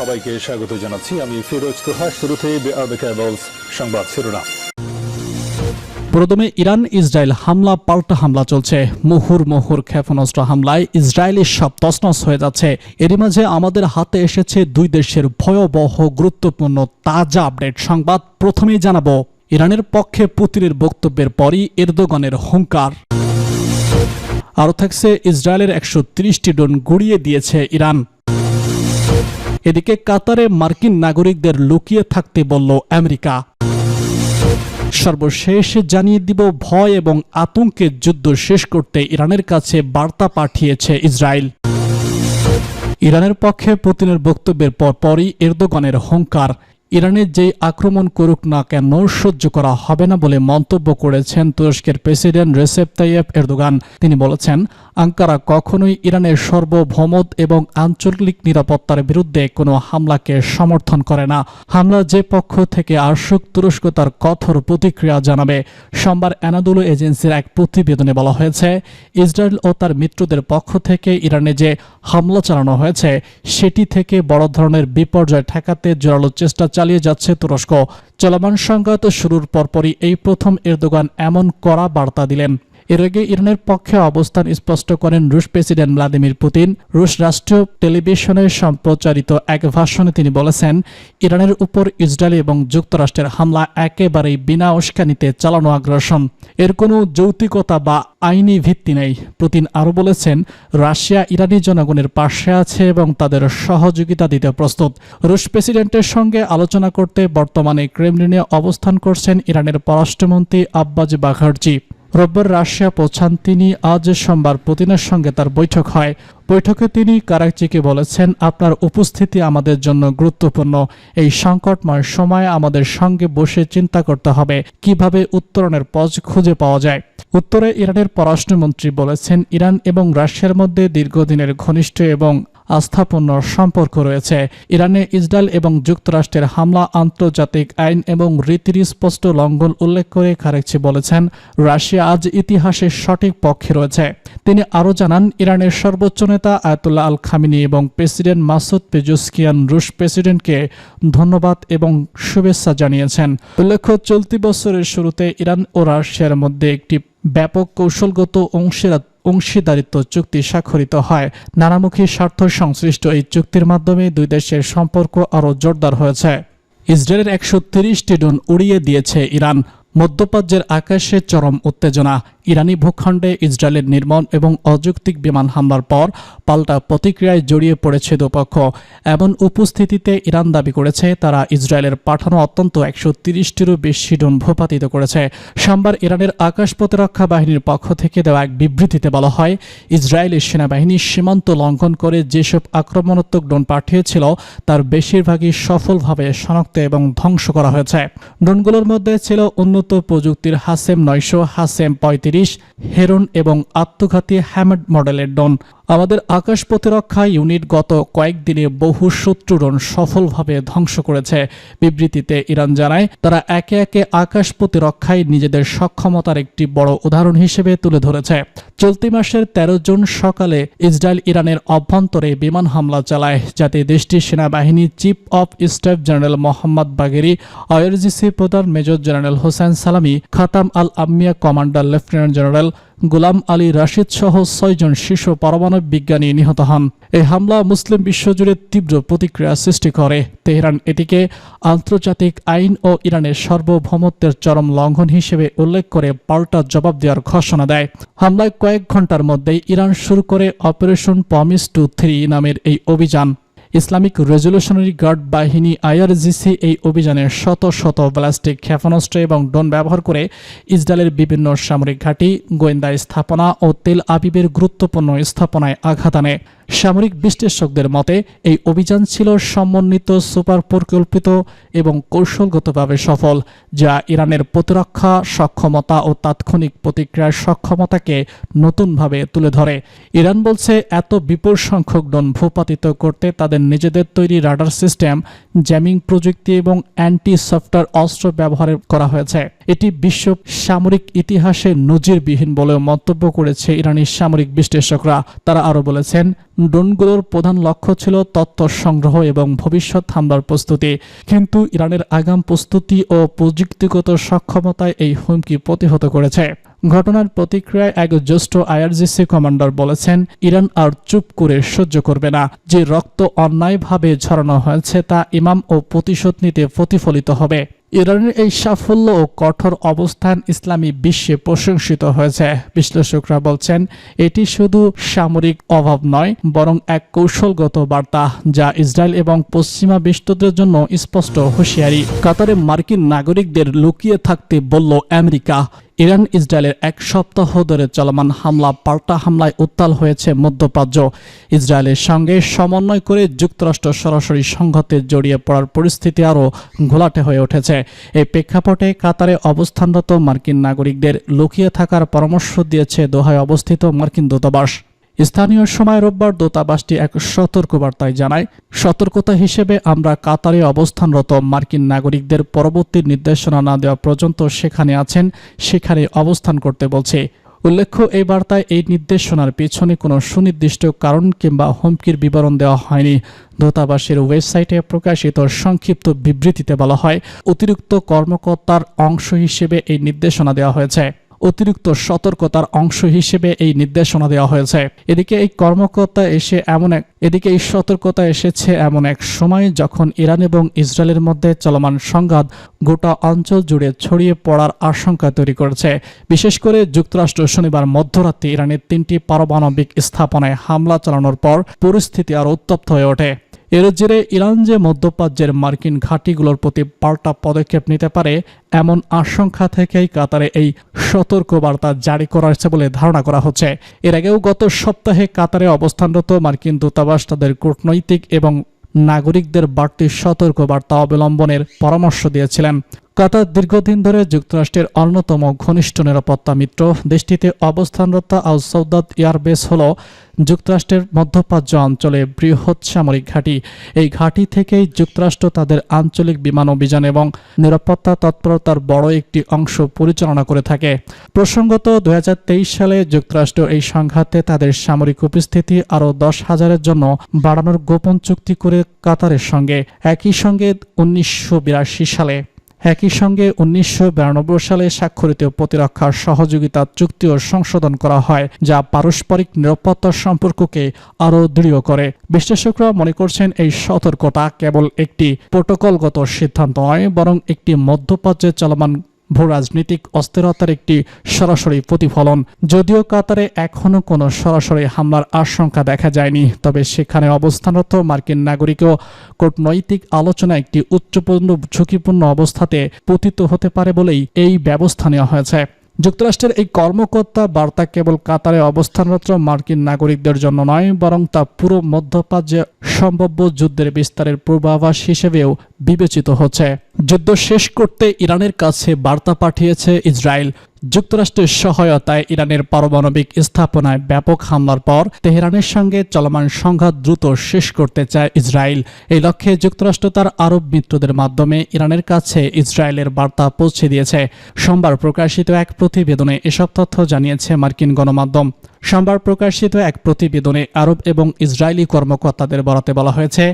সবাইকে স্বাগত জানাচ্ছি। আমি ফিরোজ তোহা শুরুতে সংবাদ শিরোনাম। প্রথমে ইরান ইসরায়েল হামলা, পাল্টা হামলা চলছে। মুহুর মুহুর ক্ষেপণাস্ত্র হামলায় ইসরায়েলের সব তসনস হয়ে যাচ্ছে। এরই মাঝে আমাদের হাতে এসেছে দুই দেশের ভয়াবহ, গুরুত্বপূর্ণ, তাজা আপডেট সংবাদ। প্রথমেই জানাব, ইরানের পক্ষে পুতিনের বক্তব্যের পরই এরদোগানের হুঙ্কার। আরও থাকছে, ইসরায়েলের একশো ত্রিশটি ড্রোন গুড়িয়ে দিয়েছে ইরান। এদিকে কাতারে মার্কিন নাগরিকদের লুকিয়ে থাকতে বলল আমেরিকা। সর্বশেষ জানিয়ে দিব ভয় এবং আতঙ্কের যুদ্ধ শেষ করতে ইরানের কাছে বার্তা পাঠিয়েছে ইসরায়েল। ইরানের পক্ষে পুতিনের বক্তব্যের পর পরই এরদোগানের হুঙ্কার। ইরানের যেই আক্রমণ করুক না কেন, সহ্য করা হবে না বলে মন্তব্য করেছেন তুরস্কের প্রেসিডেন্ট রেসেপ তাইয়েব এরদোগান। তিনি বলেছেন, আঙ্কারা কখনোই ইরানের সর্বভৌমত এবং আঞ্চলিক নিরাপত্তার বিরুদ্ধে কোনো হামলাকে সমর্থন করে না। হামলা যে পক্ষ থেকে আসুক, তুরস্ক তার কঠোর প্রতিক্রিয়া জানাবে। সোমবার অ্যানাদুলো এজেন্সির এক প্রতিবেদনে বলা হয়েছে, ইসরায়েল ও তার মিত্রদের পক্ষ থেকে ইরানে যে হামলা চালানো হয়েছে, সেটি থেকে বড় ধরনের বিপর্যয় ঠেকাতে জোরালো চেষ্টা চালিয়ে যাচ্ছে তুরস্ক। চলমান সংঘাত শুরুর পরপরই এই প্রথম এরদোগান এমন কড়া বার্তা দিলেন। এর আগে ইরানের পক্ষে অবস্থান স্পষ্ট করেন রুশ প্রেসিডেন্ট ভ্লাদিমির পুতিন। রুশ রাষ্ট্রীয় টেলিভিশনে সম্প্রচারিত এক ভাষণে তিনি বলেছেন, ইরানের উপর ইসরায়েল এবং যুক্তরাষ্ট্রের হামলা একেবারেই বিনা উস্কানিতে চালানো আগ্রাসন। এর কোনো যৌক্তিকতা বা আইনি ভিত্তি নেই। পুতিন আরও বলেছেন, রাশিয়া ইরানি জনগণের পাশে আছে এবং তাদের সহযোগিতা দিতে প্রস্তুত। রুশ প্রেসিডেন্টের সঙ্গে আলোচনা করতে বর্তমানে ক্রেমলিনে অবস্থান করছেন ইরানের পররাষ্ট্রমন্ত্রী আব্বাজ বাঘারজি রোববার রাশিয়া পৌঁছান তিনি আজ সোমবার পুতিনের সঙ্গে তার বৈঠক হয়। বৈঠকে তিনি কারাচিকে বলেছেন, আপনার উপস্থিতি আমাদের জন্য গুরুত্বপূর্ণ। এই সংকটময় সময় আমাদের সঙ্গে বসে চিন্তা করতে হবে, কীভাবে উত্তরণের পথ খুঁজে পাওয়া যায়। উত্তরে ইরানের পররাষ্ট্রমন্ত্রী বলেছেন, ইরান এবং রাশিয়ার মধ্যে দীর্ঘদিনের ঘনিষ্ঠ এবং আস্থাপূর্ণ সম্পর্ক রয়েছে। ইরানে ইসরায়েল এবং যুক্তরাষ্ট্রের হামলা, আন্তর্জাতিক আইন এবং রীতির স্পষ্ট লঙ্ঘন উল্লেখ করে খারেকচি বলেছেন, রাশিয়া আজ ইতিহাসের সঠিক পক্ষে রয়েছে। তিনি আরও জানান, ইরানের সর্বোচ্চ নেতা আয়তুল্লাহ আল খামিনি এবং প্রেসিডেন্ট মাসুদ পেজুস্কিয়ান রুশ প্রেসিডেন্টকে ধন্যবাদ এবং শুভেচ্ছা জানিয়েছেন। উল্লেখ্য, চলতি বছরের শুরুতে ইরান ও রাশিয়ার মধ্যে একটি ব্যাপক কৌশলগত অংশীদার অংশীদারিত্ব চুক্তি স্বাক্ষরিত হয়। নানামুখী স্বার্থ সংশ্লিষ্ট এই চুক্তির মাধ্যমে দুই দেশের সম্পর্ক আরও জোরদার হয়েছে। ইসরায়েলের একশো তিরিশটি ড্রোন উড়িয়ে দিয়েছে ইরান। মধ্যপ্রাচ্যের আকাশে চরম উত্তেজনা। ইরানি ভূখণ্ডে ইসরায়েলের নির্মম এবং অযৌক্তিক বিমান হামলার পর পাল্টা প্রতিক্রিয়ায় জড়িয়ে পড়েছে দুপক্ষ। এমন উপস্থিতিতে ইরান দাবি করেছে, তারা ইসরায়েলের পাঠানো অত্যন্ত একশো তিরিশটিরও বেশি ড্রোন ভূপাতিত করেছে। সোমবার ইরানের আকাশ প্রতিরক্ষা বাহিনীর পক্ষ থেকে দেওয়া এক বিবৃতিতে বলা হয়, ইসরায়েলের সেনাবাহিনী সীমান্ত লঙ্ঘন করে যেসব আক্রমণাত্মক ড্রোন পাঠিয়েছিল, তার বেশিরভাগই সফলভাবে শনাক্ত এবং ধ্বংস করা হয়েছে। ড্রোনগুলোর মধ্যে ছিল উন্নত প্রযুক্তির হাসেম নয়শো, হাসেম পঁয়ত্রিশ হেরন এবং আত্মঘাতী হ্যামেড মডেলের ড্রোন আমাদের আকাশ প্রতিরক্ষা ইউনিট গত কয়েকদিনে বহু শত্রু ড্রোন সফলভাবে ধ্বংস করেছে। বিবৃতিতে ইরান জানায়, তারা একে একে আকাশ প্রতিরক্ষায় নিজেদের সক্ষমতার একটি বড় উদাহরণ হিসেবে তুলে ধরেছে। চলতি মাসের ১৩ জুন সকালে ইসরায়েল ইরানের অভ্যন্তরে বিমান হামলা চালায়, যাতে দেশটির সেনাবাহিনীর chief of staff general Mohammad Bagheri, IRGC প্রধান major general Hossein Salami, Khatam al Anbiya commander lieutenant general Gholam Ali Rashid সহ ছয়জন শীর্ষ পারমাণবিক বিজ্ঞানী নিহত হন। এই হামলা মুসলিম বিশ্বজুড়ে তীব্র প্রতিক্রিয়া সৃষ্টি করে। তেহরান এটিকে আন্তর্জাতিক আইন ও ইরানের সার্বভৌমত্বের চরম লঙ্ঘন হিসেবে উল্লেখ করে পাল্টা জবাব দেওয়ার ঘোষণা দেয়। হামলায় কয়েক ঘণ্টার মধ্যেই ইরান শুরু করে অপারেশন পমিস টু থ্রি নামের এই অভিযান। ইসলামিক রেজলিউশনারি গার্ড বাহিনী আইআরজিসি এই অভিযানে শত শত ব্যালাস্টিক ক্ষেপণাস্ত্র এবং ড্রোন ব্যবহার করে ইসরায়েলের বিভিন্ন সামরিক ঘাঁটি, গোয়েন্দা স্থাপনা ও তেল আবিবের গুরুত্বপূর্ণ স্থাপনায় আঘাত আনে। সামরিক বিশ্লেষকদের মতে, এই অভিযান ছিল সমন্বিত সুপার পরিকল্পিত এবং কৌশলগতভাবে সফল, যা ইরানের প্রতিরক্ষা সক্ষমতা ও তাৎক্ষণিক প্রতিক্রিয়ার সক্ষমতাকে নতুনভাবে তুলে ধরে। ইরান বলছে, এত বিপুল সংখ্যক ড্রোন ভূপাতিত করতে তাদের নিজেদের তৈরি রাডার সিস্টেম, জ্যামিং প্রযুক্তি এবং অ্যান্টি সফটওয়্যার অস্ত্র ব্যবহার করা হয়েছে। এটি বিশ্ব সামরিক ইতিহাসে নজিরবিহীন বলেও মন্তব্য করেছে ইরানি সামরিক বিশ্লেষকরা। তারা আরও বলেছেন, ড্রোনগুলোর প্রধান লক্ষ্য ছিল তথ্য সংগ্রহ এবং ভবিষ্যৎ হামলার প্রস্তুতি। কিন্তু ইরানের আগাম প্রস্তুতি ও প্রযুক্তিগত সক্ষমতায় এই হুমকি প্রতিহত করেছে। ঘটনার প্রতিক্রিয়ায় এক জ্যেষ্ঠ আইআরজিসি কমান্ডার বলেছেন, ইরান আর চুপ করে সহ্য করবে না। যে রক্ত অন্যায়ভাবে ঝরানো হয়েছে তা ইমাম ও প্রতিশোধ নিতে প্রতিফলিত হবে। ইরানের এই সাফল্য ও কঠোর অবস্থান ইসলামী বিশ্বে প্রশংসিত হয়েছে। বিশ্লেষকরা বলছেন, এটি শুধু সামরিক অভাব নয়, বরং এক কৌশলগত বার্তা যা ইসরায়েল এবং পশ্চিমা বিশ্বদের জন্য স্পষ্ট হুঁশিয়ারি। কাতারে মার্কিন নাগরিকদের লুকিয়ে থাকতে বলল আমেরিকা। ইরান ইসরায়েলের এক সপ্তাহ ধরে চলমান হামলা পাল্টা হামলায় উত্তাল হয়েছে মধ্যপ্রাচ্য। ইসরায়েলের সঙ্গে সমন্বয় করে যুক্তরাষ্ট্র সরাসরি সংঘাতে জড়িয়ে পড়ার পরিস্থিতি আরও ঘোলাটে হয়ে উঠেছে। এই প্রেক্ষাপটে কাতারে অবস্থানরত মার্কিন নাগরিকদের লুকিয়ে থাকার পরামর্শ দিয়েছে দোহায় অবস্থিত মার্কিন দূতাবাস। স্থানীয় সময় রোববার দূতাবাসটি এক সতর্কবার্তায় জানায়, সতর্কতা হিসেবে আমরা কাতারে অবস্থানরত মার্কিন নাগরিকদের পরবর্তী নির্দেশনা না দেওয়া পর্যন্ত সেখানে আছেন, সেখানে অবস্থান করতে বলছে। উল্লেখ্য, এই বার্তায় এই নির্দেশনার পেছনে কোনো সুনির্দিষ্ট কারণ কিংবা হুমকির বিবরণ দেওয়া হয়নি। দূতাবাসের ওয়েবসাইটে প্রকাশিত সংক্ষিপ্ত বিবৃতিতে বলা হয়, অতিরিক্ত কর্মকর্তার অংশ হিসেবে এই নির্দেশনা দেওয়া হয়েছে। অতিরিক্ত সতর্কতার অংশ হিসেবে এই নির্দেশনা দেওয়া হয়েছে। এদিকে এই কর্মকর্তা এসে এমন এক এদিকে এই সতর্কতা এসেছে এমন এক সময় যখন ইরান এবং ইসরায়েলের মধ্যে চলমান সংঘাত গোটা অঞ্চল জুড়ে ছড়িয়ে পড়ার আশঙ্কা তৈরি করেছে। বিশেষ করে যুক্তরাষ্ট্র শনিবার মধ্যরাতে ইরানের তিনটি পারমাণবিক স্থাপনায় হামলা চালানোর পর পরিস্থিতি আরও উত্তপ্ত হয়ে ওঠে। এর জেরে ইরান যে মধ্যপ্রাচ্যের মার্কিন ঘাঁটিগুলোর প্রতি পাল্টা পদক্ষেপ নিতে পারে, এমন আশঙ্কা থেকেই কাতারে এই সতর্কবার্তা জারি করা হয়েছে বলে ধারণা করা হচ্ছে। এর আগেও গত সপ্তাহে কাতারে অবস্থানরত মার্কিন দূতাবাস তাদের কূটনৈতিক এবং নাগরিকদের বাড়তি সতর্কবার্তা অবলম্বনের পরামর্শ দিয়েছিলেন। কাতার দীর্ঘদিন ধরে যুক্তরাষ্ট্রের অন্যতম ঘনিষ্ঠ নিরাপত্তা মিত্র, দেশটিতে অবস্থানরত আল সৌদাত এয়ারবেস হল যুক্তরাষ্ট্রের মধ্যপ্রাচ্য অঞ্চলে বৃহৎ সামরিক ঘাঁটি। এই ঘাঁটি থেকেই যুক্তরাষ্ট্র তাদের আঞ্চলিক বিমান অভিযান এবং নিরাপত্তা তৎপরতার বড় একটি অংশ পরিচালনা করে থাকে। প্রসঙ্গত দু হাজার তেইশ সালে যুক্তরাষ্ট্র এই সংঘাতে তাদের সামরিক উপস্থিতি আরও দশ হাজারের জন্য বাড়ানোর গোপন চুক্তি করে কাতারের সঙ্গে। একই সঙ্গে উনিশশো বিরাশি সালে একই সঙ্গে উনিশশো বিরানব্বই সালে স্বাক্ষরিত প্রতিরক্ষার সহযোগিতা চুক্তিও সংশোধন করা হয়, যা পারস্পরিক নিরাপত্তা সম্পর্ককে আরও দৃঢ় করে। বিশ্লেষকরা মনে করছেন এই সতর্কতা কেবল একটি প্রোটোকলগত সিদ্ধান্ত নয়, বরং একটি মধ্যপ্রাচ্যে চলমান ভূরাজনৈতিক অস্থিরতার একটি সরাসরি প্রতিফলন। যদিও কাতারে এখনও কোনো সরাসরি হামলার আশঙ্কা দেখা যায়নি, তবে সেখানে অবস্থানরত মার্কিন নাগরিকও কূটনৈতিক আলোচনা একটি উচ্চপূর্ণ ঝুঁকিপূর্ণ অবস্থাতে পতিত হতে পারে বলেই এই ব্যবস্থা নেওয়া হয়েছে। যুক্তরাষ্ট্রের এই কর্মকর্তা বার্তা কেবল কাতারে অবস্থানরত মার্কিন নাগরিকদের জন্য নয়, বরং তা পুরো মধ্যপ্রাচ্যে সম্ভাব্য যুদ্ধের বিস্তারের পূর্বাভাস হিসেবেও বিবেচিত হচ্ছে। যুদ্ধ শেষ করতে ইরানের কাছে বার্তা পাঠিয়েছে ইসরায়েল। যুক্তরাষ্ট্রের সহায়তায় ইরানের পারমাণবিক স্থাপনায় ব্যাপক হামলার পর তেহরানের সঙ্গে চলমান সংঘাত দ্রুত শেষ করতে চায় ইসরায়েল। এই লক্ষ্যে যুক্তরাষ্ট্র তার আরব মিত্রদের মাধ্যমে ইরানের কাছে ইসরায়েলের বার্তা পৌঁছে দিয়েছে। সোমবার প্রকাশিত এক প্রতিবেদনে এসব তথ্য জানিয়েছে মার্কিন গণমাধ্যম। সোমবার প্রকাশিত এক প্রতিবেদনে আরব এবং ইসরায়েলি কর্মকর্তাদের বরাতে বলা হয়েছে,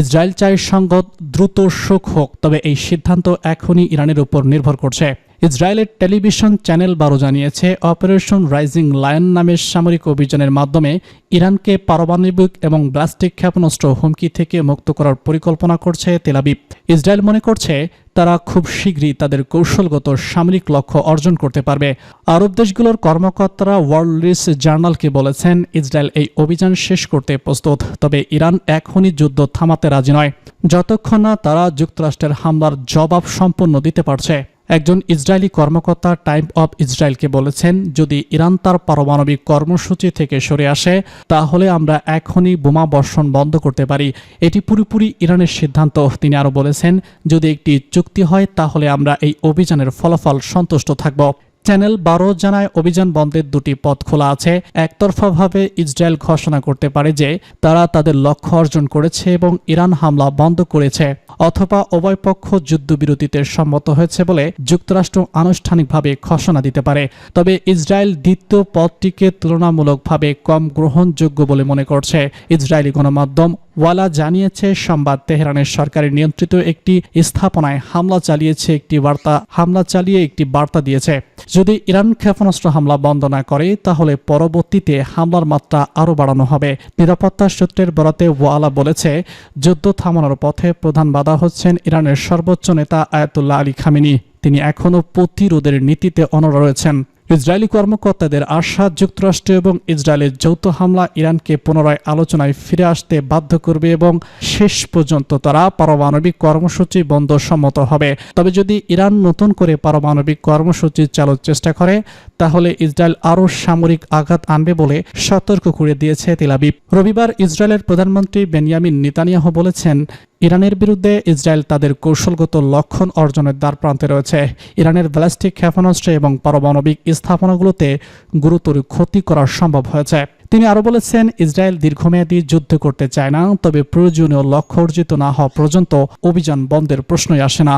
ইসরায়েল চায় সংঘাত দ্রুত শোক হোক, তবে এই সিদ্ধান্ত এখনই ইরানের উপর নির্ভর করছে। ইসরায়েলের টেলিভিশন চ্যানেল বারো জানিয়েছে, অপারেশন রাইজিং লায়ন নামের সামরিক অভিযানের মাধ্যমে ইরানকে পারমাণবিক এবং ব্লাস্টিক ক্ষেপণাস্ত্র হুমকি থেকে মুক্ত করার পরিকল্পনা করছে তেলাবিব ইসরায়েল মনে করছে, তারা খুব শীঘ্রই তাদের কৌশলগত সামরিক লক্ষ্য অর্জন করতে পারবে। আরব দেশগুলোর কর্মকর্তারা ওয়ার্ল্ড রিস জার্নালকে বলেছেন, ইসরায়েল এই অভিযান শেষ করতে প্রস্তুত, তবে ইরান এখনই যুদ্ধ থামাতে রাজি নয়। যতক্ষণ না তারা যুক্তরাষ্ট্রের হামলার জবাব সম্পন্ন দিতে পারছে। একজন ইসরায়েলি কর্মকর্তা টাইম অব ইসরায়েলকে বলেছেন, যদি ইরান তার পারমাণবিক কর্মসূচি থেকে সরে আসে, তাহলে আমরা এখনই বোমা বর্ষণ বন্ধ করতে পারি। এটি পুরোপুরি ইরানের সিদ্ধান্ত। তিনি আরও বলেছেন, যদি একটি চুক্তি হয়, তাহলে আমরা এই অভিযানের ফলাফল সন্তুষ্ট থাকব। চ্যানেল বারো জানায় অভিযান বন্ধের দুটি পথ খোলা আছে। একতরফাভাবে ইসরায়েল ঘোষণা করতে পারে যে তারা তাদের লক্ষ্য অর্জন করেছে এবং ইরান হামলা বন্ধ করেছে, অথবা উভয় পক্ষ যুদ্ধবিরতিতে সম্মত হয়েছে বলে যুক্তরাষ্ট্র আনুষ্ঠানিকভাবে ঘোষণা দিতে পারে। তবে ইসরায়েল দ্বিতীয় পথটিকে তুলনামূলকভাবে কম গ্রহণযোগ্য বলে মনে করছে ইসরায়েলি গণমাধ্যম ওয়ালা জানিয়েছে, সংবাদ তেহরানের সরকারি নিয়ন্ত্রিত একটি স্থাপনায় হামলা চালিয়েছে একটি বার্তা, হামলা চালিয়ে একটি বার্তা দিয়েছে। যদি ইরান ক্ষেপণাস্ত্র হামলা বন্ধ না করে, তাহলে পরবর্তীতে হামলার মাত্রা আরও বাড়ানো হবে। নিরাপত্তা সূত্রের বরাতে ওয়ালা বলেছে, যুদ্ধ থামানোর পথে প্রধান বাধা হচ্ছেন ইরানের সর্বোচ্চ নেতা আয়াতুল্লাহ আলী খামিনি। তিনি এখনও প্রতিরোধের নীতিতে অনড় রয়েছেন। ইসরায়েলি কর্মকর্তাদের আশা যুক্তরাষ্ট্র এবং ইসরায়েলের যৌথ হামলা ইরানকে পুনরায় আলোচনায় ফিরে আসতে বাধ্য করবে এবং শেষ পর্যন্ত তারা পারমাণবিক কর্মসূচি বন্ধ সম্মত হবে। তবে যদি ইরান নতুন করে পারমাণবিক কর্মসূচি চালুর চেষ্টা করে, তাহলে ইসরায়েল আরও সামরিক আঘাত আনবে বলে সতর্ক করে দিয়েছে তেলাবিব রবিবার ইসরায়েলের প্রধানমন্ত্রী বেনিয়ামিন নেতানিয়াহু বলেছেন ইরানের বিরুদ্ধে ইসরায়েল তাদের কৌশলগত লক্ষণ অর্জনের দ্বার প্রান্তে রয়েছে। ইরানের ব্যালিস্টিক ক্ষেপণাস্ত্র এবং পারমাণবিক স্থাপনাগুলোতে গুরুতর ক্ষতি করা সম্ভব হয়েছে। তিনি আরও বলেছেন, ইসরায়েল দীর্ঘমেয়াদী যুদ্ধ করতে চায় না, তবে প্রয়োজনীয় লক্ষ্য অর্জিত না হওয়া পর্যন্ত অভিযান বন্ধের প্রশ্নই আসে না।